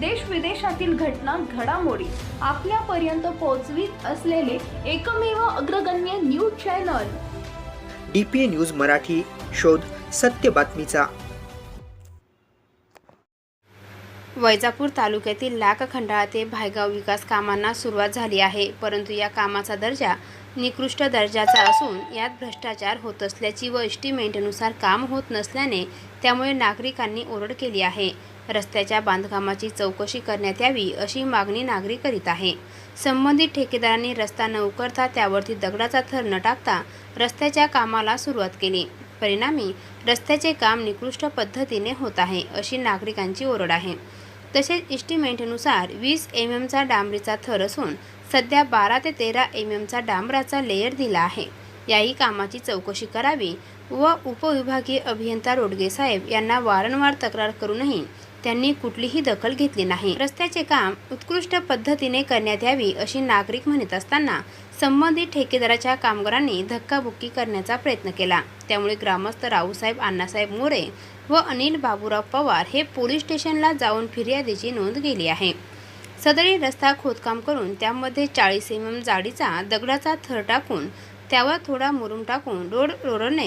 देश विदेशातील घटना घडामोडी आपल्यापर्यंत पोहोचवीत असलेले एकमेव अग्रगण्य news channel. D P A news Marathi शोध सत्य बातमीचा. वैजापूर तालुक्यातील लाखखंडाळा ते भायगाव विकास कामांना सुरुवात झाली आहे. परंतु या कामाचा दर्जा निकृष्ट दर्जाचा असून यात भ्रष्टाचार होत असल्याची व एस्टिमेटनुसार काम होत नसल्याने त्यामुळे नागरिकांनी ओरड केली आहे. रस्त्याच्या बांधकामाची चौकशी करण्यात यावी अशी मागणी नागरिक करीत आहे. संबंधित ठेकेदारांनी रस्ता न उकरता त्यावरती दगडाचा थर न टाकता रस्त्याच्या कामाला सुरुवात केली. परिणामी रस्त्याचे काम निकृष्ट पद्धतीने होत आहे अशी नागरिकांची ओरड आहे. तसेच इस्टिमेंटनुसार वीस एम एमचा डांबरीचा थर असून सध्या बारा ते तेरा एम एमचा डांबराचा लेयर दिला आहे. याही कामाची चौकशी करावी व उपविभागीय अभियंता रोडगे साहेब यांना वारंवार तक्रार करूनही त्यांनी कुठलीही दखल घेतली नाही. रस्त्याचे काम उत्कृष्ट पद्धतीने करण्यात यावी अशी नागरिक म्हणत असताना संबंधित ठेकेदाराच्या कामगारांनी धक्काबुक्की करण्याचा प्रयत्न केला. त्यामुळे ग्रामस्थ राऊसाहेब अण्णासाहेब मोरे व अनिल बाबूराव पवार हे पोलीस स्टेशनला जाऊन फिर्यादीची नोंद केली आहे. सदरी रस्ता खोदकाम करून त्यामध्ये चाळीस एम एम जाडीचा दगडाचा थर टाकून त्यावर थोडा मुरुम टाकून रोड रोडरने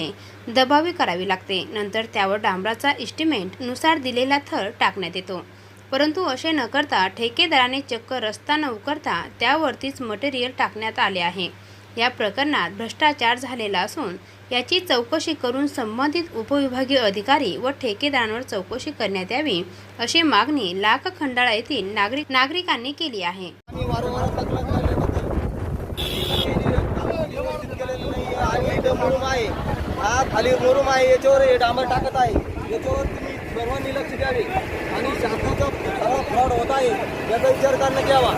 दबावी करावी लागते. नंतर त्यावर डांबराचा इस्टिमेंटनुसार दिलेला थर टाकण्यात येतो. परंतु असे न करता ठेकेदाराने चक्क रस्ता न उकरता त्यावरतीच मटेरियल टाकण्यात आले आहे. या प्रकरणात भ्रष्टाचार झालेला असून याची चौकशी करून संबंधित उपविभागीय अधिकारी व ठेकेदारांवर चौकशी करण्यात यावी अशी मागणी लाख खंडाळा येथील नागरिक नागरिकांनी केली आहे आम्ही वारंवार तक्रार करण्याबद्दल नाही. आणि इथं मुरुम आहे. हा खाली मुरुम आहे. याच्यावर हे डांबर टाकत आहे. याच्यावर तुम्ही सर्वांनी लक्ष द्यावे. आणि शासनाचा सर्व फ्रॉड होत आहे. याचा विचार करण्यात यावा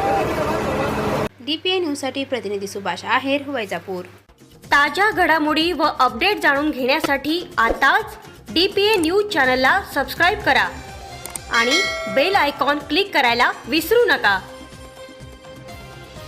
डी पी ए न्यूजसाठी प्रतिनिधी सुभाष आहेर वैजापूर. ताज्या घडामोडी व अपडेट जाणून घेण्यासाठी आताच डी पी ए न्यूज चॅनलला सबस्क्राईब करा आणि बेल आयकॉन क्लिक करायला विसरू नका.